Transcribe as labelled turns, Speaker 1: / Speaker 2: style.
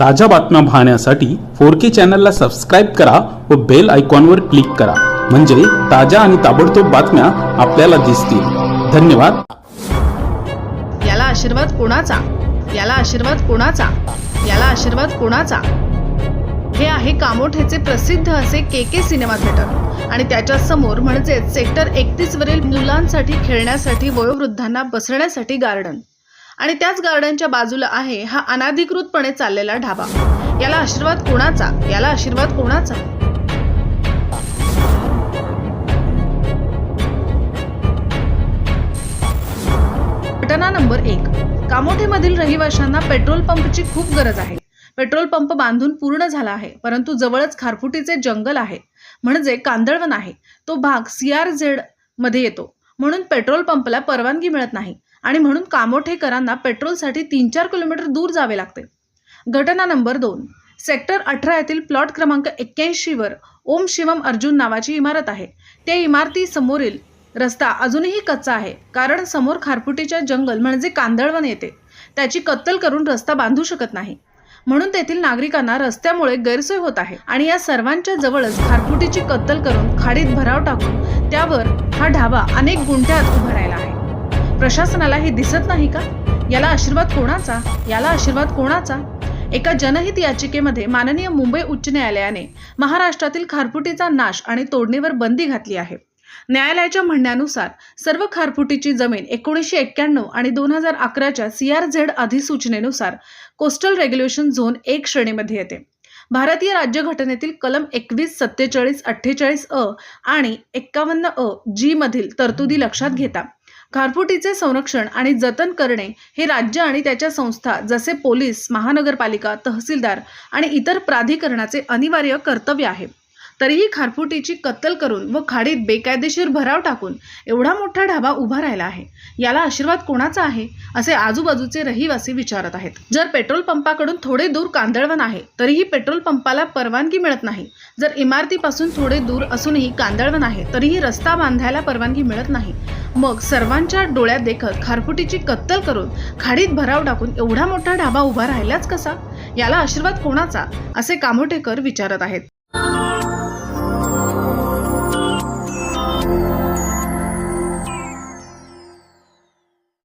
Speaker 1: ताज्या बातम्या पाहण्यासाठी फोर के चॅनलला सबस्क्राईब करा व बेल आयकॉनवर क्लिक करा. म्हणजे ताज्या आणि ताबडतोब बातम्या आपल्याला दिसतील. धन्यवाद.
Speaker 2: याला आशीर्वाद कोणाचा? याला आशीर्वाद कोणाचा? याला आशीर्वाद कोणाचा? हे आहे कामोठेचे प्रसिद्ध असे के के सिनेमा थिएटर. आणि त्याच्यासमोर म्हणजेच सेक्टर एकतीस वरील मुलांसाठी खेळण्यासाठी वयोवृद्धांना बसण्यासाठी गार्डन. आणि त्याच गार्डनच्या बाजूला आहे हा अनाधिकृतपणे चाललेला ढाबा. याला आशीर्वाद कोणाचा? याला आशीर्वाद कोणाचा? घटना नंबर एक. कामोठेमधील रहिवाशांना पेट्रोल पंपची खूप गरज आहे. पेट्रोल पंप बांधून पूर्ण झाला आहे परंतु जवळच खारफुटीचे जंगल आहे. म्हणजे कांदळवन आहे. तो भाग सी आर झेडमध्ये येतो. म्हणून पेट्रोल पंपला परवानगी मिळत नाही आणि म्हणून कामोठेकरांना पेट्रोलसाठी तीन चार किलोमीटर दूर जावे लागते. घटना नंबर दोन. सेक्टर अठरा येथील प्लॉट क्रमांक एक्क्याऐंशीवर ओम शिवम अर्जुन नावाची इमारत आहे. त्या इमारती समोरील रस्ता अजूनही कच्चा आहे कारण समोर खारफुटीच्या जंगल म्हणजे कांदळवन येते. त्याची कत्तल करून रस्ता बांधू शकत नाही. म्हणून तेथील नागरिकांना रस्त्यामुळे गैरसोय होत आहे. आणि या सर्वांच्या जवळच खारफुटीची कत्तल करून खाडीत भराव टाकून त्यावर हा ढाबा अनेक गुंठ्यात उभा राहिला आहे. प्रशासनाला हे दिसत नाही का? याला आशीर्वाद कोणाचा? याला आशीर्वाद कोणाचा? एका जनहित याचिकेमध्ये माननीय मुंबई उच्च न्यायालयाने महाराष्ट्रातील खारफुटीचा नाश आणि तोडणीवर बंदी घातली आहे. न्यायालयाच्या म्हणण्यानुसार सर्व खारफुटीची जमीन एकोणीसशे एक्क्याण्णव आणि दोन हजार अकराच्या सी आर झेड अधिसूचनेनुसार कोस्टल रेग्युलेशन झोन एक श्रेणीमध्ये येते. भारतीय राज्यघटनेतील कलम एकवीस सत्तेचाळीस अठ्ठेचाळीस अ आणि एक्कावन्न अ जी मधील तरतुदी लक्षात घेता. खारफुटीचे संरक्षण आणि जतन करणे हे राज्य आणि त्याच्या संस्था जसे पोलीस महानगरपालिका तहसीलदार आणि इतर प्राधिकरणाचे अनिवार्य कर्तव्य आहे. तरीही खारफुटीची कत्तल करून व खाडीत बेकायदेशीर भराव टाकून एवढा मोठा ढाबा उभा राहिला आहे. याला आशीर्वाद कोणाचा आहे? असे आजूबाजूचे रहिवासी विचारत आहेत. जर पेट्रोल पंपाकडून थोडे दूर कांदळवन आहे तरीही पेट्रोल पंपाला परवानगी मिळत नाही. जर इमारतीपासून थोडे दूर असूनही कांदळवन आहे तरीही रस्ता बांधायला परवानगी मिळत नाही. मग सर्वांच्या डोळ्यात देखत खारफुटीची कत्तल करून खाडीत भराव टाकून एवढा मोठा ढाबा उभा राहिलाच कसा? याला आशीर्वाद कोणाचा? असे कामोटेकर विचारत आहेत.